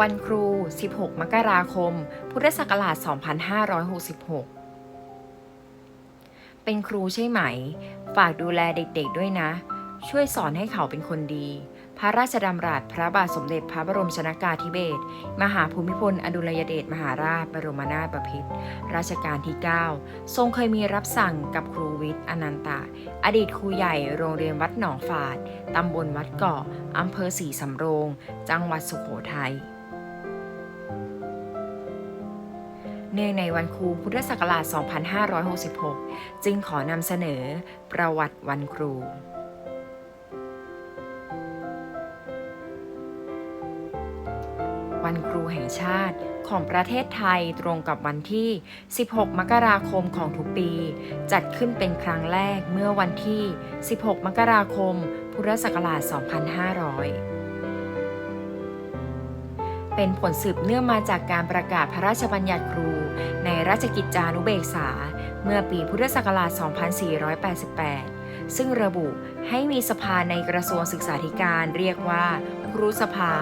วันครู 16 มกราคม พุทธศักราช 2566 เป็นครูใช่ไหม ฝากดูแลเด็กๆด้วยนะ ช่วยสอนให้เขาเป็นคนดี พระราชดำรัสพระบาทสมเด็จพระบรมชนากาธิเบศร มหาภูมิพล อดุลยเดชมหาราช บรมนาถบพิตรรัชกาลที่ 9 ทรงเคยมีรับสั่งกับครูวิทย์อนันตะ อดีตครูใหญ่โรงเรียนวัดหนองฝาด ตำบลวัดเกาะอำเภอศรีสำโรง จังหวัดสุโขทัย เนื่องในวันครูพุทธศักราช 2566 จึงขอนำเสนอประวัติวันครู วันครูแห่งชาติของประเทศไทยตรงกับวันที่ 16 มกราคมของทุกปี จัดขึ้นเป็นครั้งแรกเมื่อวันที่ 16 มกราคม พุทธศักราช 2500เป็นผลสืบเนื่องมาจากการประกาศพระราชบัญญัติครู ในราชกิจจานุเบกษา เมื่อปีพุทธศักราช 2488 ซึ่งระบุให้มีสภาในกระทรวงศึกษาธิการเรียกว่า ครูสภา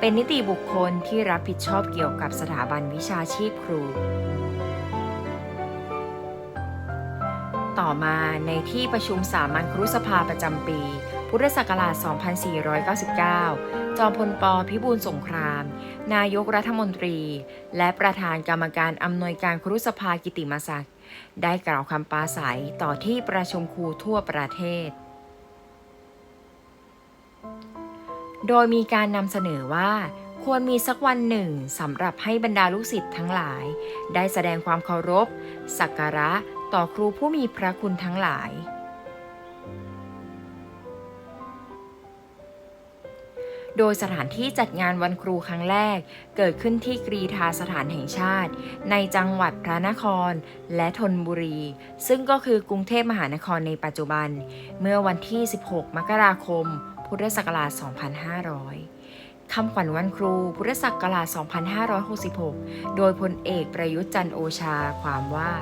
เป็นนิติบุคคลที่รับผิดชอบเกี่ยวกับสถาบันวิชาชีพครู ต่อมาในที่ประชุมสามัญครุสภาประจำปี พุทธศักราช 2499 จอมพลปพิบูลสงคราม นายกรัฐมนตรี และประธานกรรมการอำนวยการครุสภากิติมศักดิ์ได้กล่าวคำปราศัยต่อที่ประชุมครูทั่วประเทศ โดยมีการนำเสนอว่าควรมีสักวันหนึ่งสำหรับให้บรรดาลูกศิษย์ทั้งหลาย ได้แสดงความเคารพ สักการะต่อครูผู้มีพระคุณทั้งหลาย โดยสถานที่จัดงานวันครูครั้งแรก เกิดขึ้นที่กรีธาสถานแห่งชาติ ในจังหวัดพระนครและธนบุรี ซึ่งก็คือกรุงเทพมหานครในปัจจุบัน เมื่อวันที่ 16 มกราคม พุทธศักราช 2500คำขวัญวันครู พุทธศักราช 2566 โดยพลเอกประยุทธ์จันโอชา ความว่า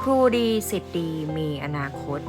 ครูดีสิทธิ์ดีมีอนาคต